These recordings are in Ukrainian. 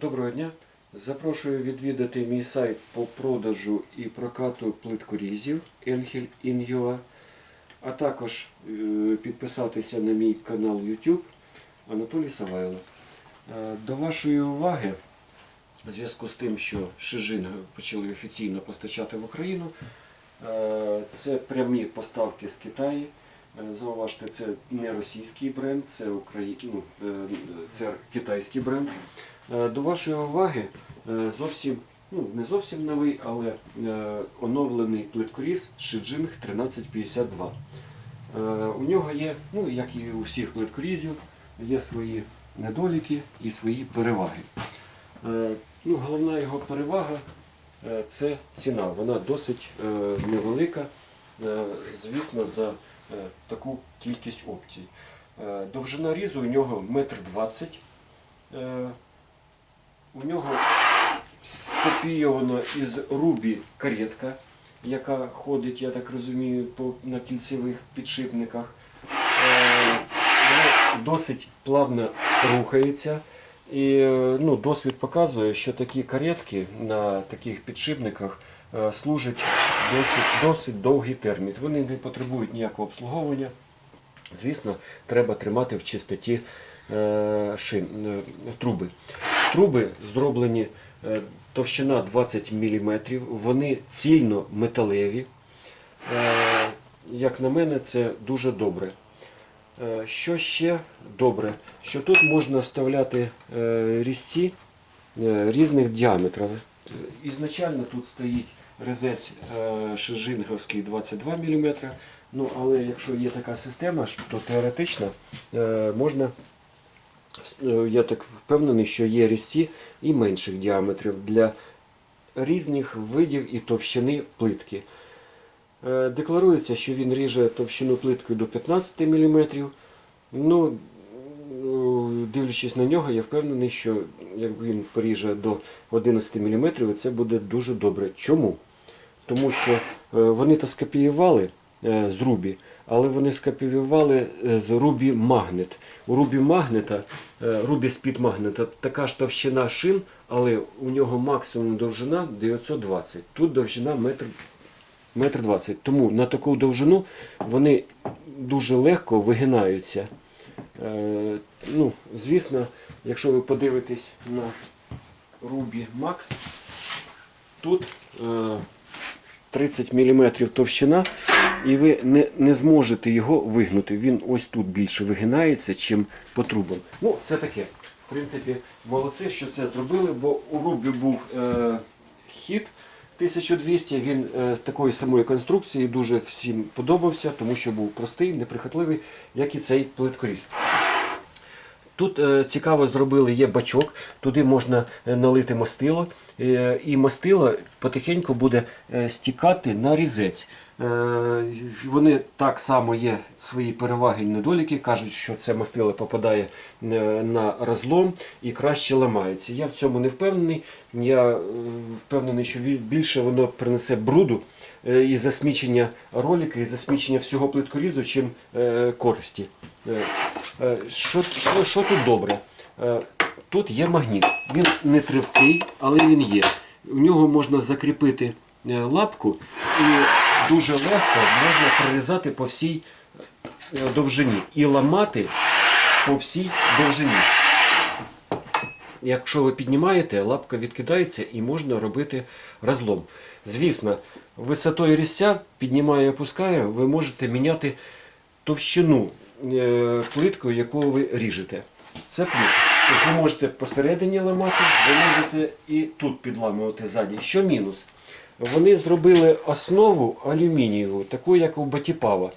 Доброго дня. Запрошую відвідати мій сайт по продажу і прокату плиткорізів Engel in.ua, а також е, підписатися на мій канал YouTube Анатолій Савайло. Е, До вашої уваги, в зв'язку з тим, що Шижин почали офіційно постачати в Україну, е, це прямі поставки з Китаю. Зауважте, це не російський бренд, це, Украї... ну, е, це китайський бренд. Е, До вашої уваги е, зовсім, ну не зовсім новий, але оновлений плиткоріз Шиджинг 1352. Е, У нього є, ну як і у всіх плиткорізів, є свої недоліки і свої переваги. Ну, головна його перевага це ціна. Вона досить невелика, звісно, за таку кількість опцій. Е, Довжина різу у нього метр двадцять. Е, У нього скопійовано із рубі каретка, яка ходить, я так розумію, на кільцевих підшипниках. Е, Вона досить плавно рухається. І е, ну, досвід показує, що такі каретки на таких підшипниках е, служать досить, досить довгий термін. Вони не потребують ніякого обслуговування. Звісно, треба тримати в чистоті е, шин, е, труби. Труби зроблені е, товщина 20 мм, вони цільно металеві. Е, як на мене, це дуже добре. Е, Що ще добре, що тут можна вставляти е, різці е, різних діаметрів. Ізначально тут стоїть резець е, шижинговський 22 мм. Ну, але якщо є така система, то теоретично е, можна, е, я так впевнений, що є різці і менших діаметрів для різних видів і товщини плитки. Декларується, що він ріже товщину плиткою до 15 мм. Ну, дивлячись на нього, я впевнений, що як він поріже до 11 мм, це буде дуже добре. Чому? Тому що е, вони то скопіювали е, з Рубі, але вони скопіювали е, з Рубі Магнет. У Рубі Магнета, Рубі Спід Магнета така ж товщина шин, але у нього максимум довжина 920. Тут довжина метр метр двадцять. Тому на таку довжину вони дуже легко вигинаються. Е, ну, звісно, якщо ви подивитесь на Ruby Max, тут е, 30 мм товщина, і ви не, не зможете його вигнути. Він ось тут більше вигинається, чим по трубам. Ну, це таке. В принципі, молодці, що це зробили, бо у Ruby був е, хід 1200, він е, з такої самої конструкції дуже всім подобався, тому що був простий, неприхотливий, як і цей плиткоріз. Тут е, цікаво зробили, є бачок, туди можна е, налити мастило, е, і мастило потихеньку буде стікати на різець. Вони так само є свої переваги і недоліки, кажуть, що це мастило попадає на розлом і краще ламається. Я в цьому не впевнений. Я впевнений, що більше воно принесе бруду і засмічення ролика, і засмічення всього плиткорізу, чим користі. Е, Що, що, що тут добре? Е, Тут є магніт. Він не тривкий, але він є. У нього можна закріпити е, лапку і дуже легко можна прорізати по всій довжині і ламати по всій довжині. Якщо ви піднімаєте, лапка відкидається і можна робити розлом. Звісно, висотою різця піднімає і опускає, ви можете міняти товщину е, плиткою, яку ви ріжете. Це плюс. Тобто ви можете посередині ламати, ви можете і тут підламувати ззаді. Що мінус? Вони зробили основу алюмінієву, таку, як у Батіпава.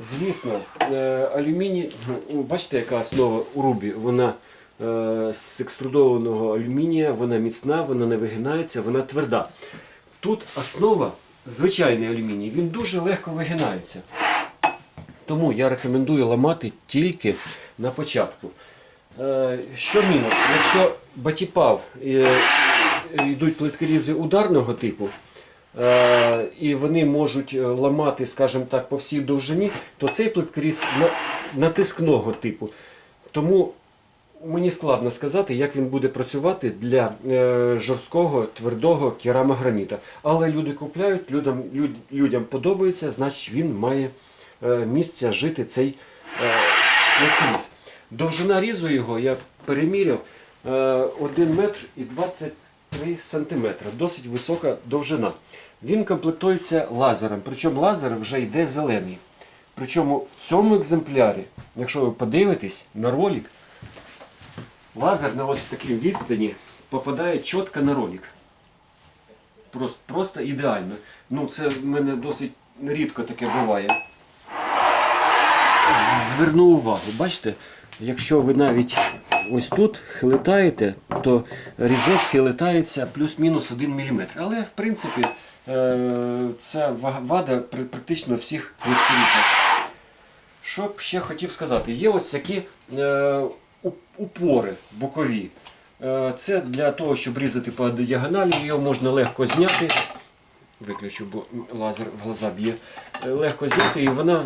Звісно, е, алюміній, ну, бачите, яка основа у рубі, вона е, з екструдованого алюмінія, вона міцна, вона не вигинається, вона тверда. Тут основа звичайний алюміній, він дуже легко вигинається. Тому я рекомендую ламати тільки на початку. Е, Що мінус? Якщо батіпав е, йдуть плиткорізи ударного типу, е, і вони можуть ламати, скажімо так, по всій довжині, то цей плиткоріз на- натискного типу. Тому мені складно сказати, як він буде працювати для жорсткого, твердого керамограніта. Але люди купляють, людям, людям подобається, значить він має е, місце жити цей е. Довжина різу його я переміряв е, 1 метр і 23 сантиметри. Досить висока довжина. Він комплектується лазером, причому лазер вже йде зелений. Причому в цьому екземплярі, якщо ви подивитесь на ролик, лазер на ось такій відстані попадає чітко на ролик. Просто, просто ідеально. Ну, це в мене досить рідко таке буває. Зверну увагу, бачите, якщо ви навіть ось тут хилитаєте, то різець хилитається плюс-мінус 1 мм. Але в принципі це вада практично всіх відкритих. Що б ще хотів сказати? Є ось такі е, упори бокові. Е, це для того, щоб різати по діагоналі, його можна легко зняти. Виключу, бо лазер в глаза б'є. Е, Легко зняти, і вона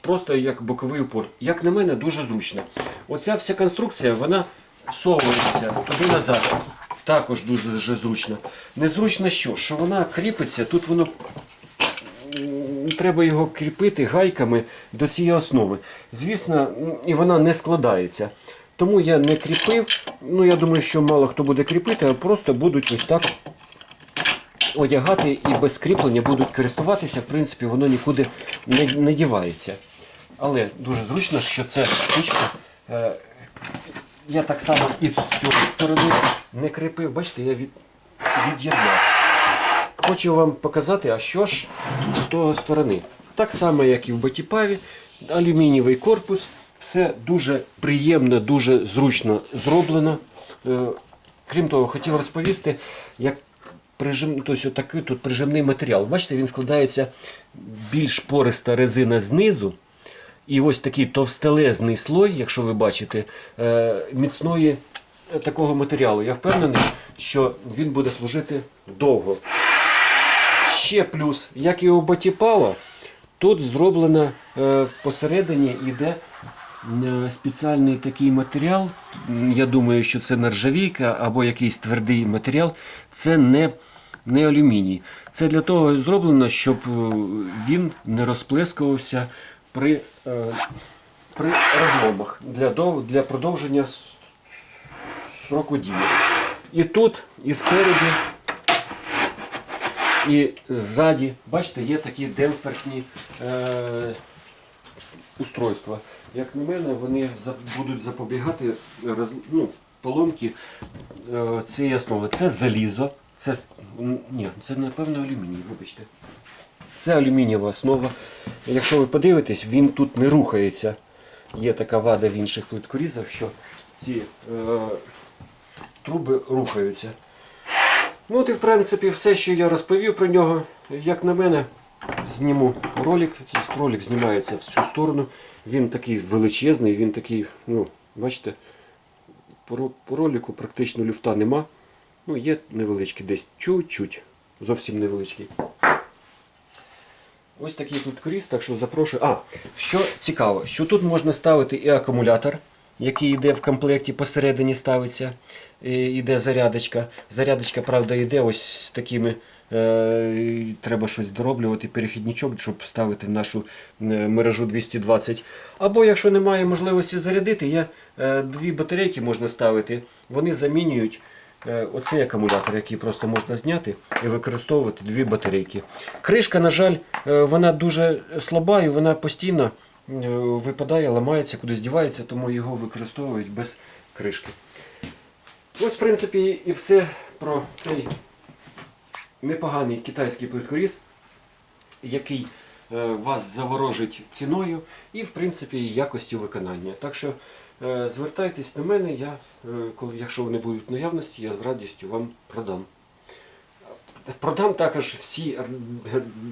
просто як боковий упор. Як на мене, дуже зручно. Оця вся конструкція, вона совується туди назад. Також дуже зручно. Незручно що? Що вона кріпиться, тут воно треба його кріпити гайками до цієї основи. Звісно, і вона не складається. Тому я не кріпив. Ну, я думаю, що мало хто буде кріпити, а просто будуть ось так одягати і без кріплення будуть користуватися. В принципі, воно нікуди не, не дівається. Але дуже зручно, що ця штучка. Е, я так само і з цієї сторони не кріпив. Бачите, я від, від'єднав. Хочу вам показати, а що ж з того сторони. Так само, як і в Батіпаві, алюмінієвий корпус. Все дуже приємно, дуже зручно зроблено. Е, Крім того, хотів розповісти, як прижим, тобто такий тут прижимний матеріал. Бачите, він складається більш пориста резина знизу. І ось такий товстелезний слой, якщо ви бачите, е, міцної е, такого матеріалу. Я впевнений, що він буде служити довго. Ще плюс, як і у Батіпава, тут зроблено е, посередині йде спеціальний такий матеріал. Я думаю, що це нержавійка або якийсь твердий матеріал. Це не, не алюміній. Це для того зроблено, щоб е, він не розплескувався при, е, при розломах для, для продовження сроку дії. І тут, і спереді, і ззаді, бачите, є такі демпферні е, устройства. Як на мене, вони будуть запобігати роз, ну, поломки е, цієї основи. Це залізо, це, ні, це напевно алюміній, вибачте. Це алюмінієва основа. Якщо ви подивитесь, він тут не рухається. Є така вада в інших плиткорізах, що ці е, труби рухаються. Ну от і в принципі все, що я розповів про нього. Як на мене, зніму ролик. Ролик знімається в цю сторону. Він такий величезний, він такий, ну, бачите, по, по ролику практично люфта нема. Ну, є невеличкий десь чуть-чуть, зовсім невеличкий. Ось такий плиткоріз, так що запрошую. А, що цікаво, що тут можна ставити і акумулятор, який йде в комплекті, посередині ставиться, йде зарядочка. Зарядочка, правда, йде ось з такими. Е, треба щось дороблювати, перехідничок, щоб ставити в нашу е, мережу 220. Або якщо немає можливості зарядити, є е, дві батарейки можна ставити. Вони замінюють оцей акумулятор, який просто можна зняти і використовувати дві батарейки. Кришка, на жаль, е, вона дуже слаба і вона постійно е, випадає, ламається, кудись дівається, тому його використовують без кришки. Ось, в принципі, і все про цей непоганий китайський плиткоріз, який е, вас заворожить ціною і, в принципі, якістю виконання. Так що е, звертайтесь до мене, я, е, коли, якщо вони будуть в наявності, я з радістю вам продам. Продам також всі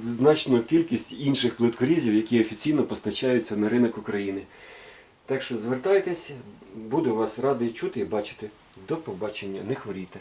значну кількість інших плиткорізів, які офіційно постачаються на ринок України. Так що звертайтесь, буду вас радий чути і бачити. До побачення, не хворійте.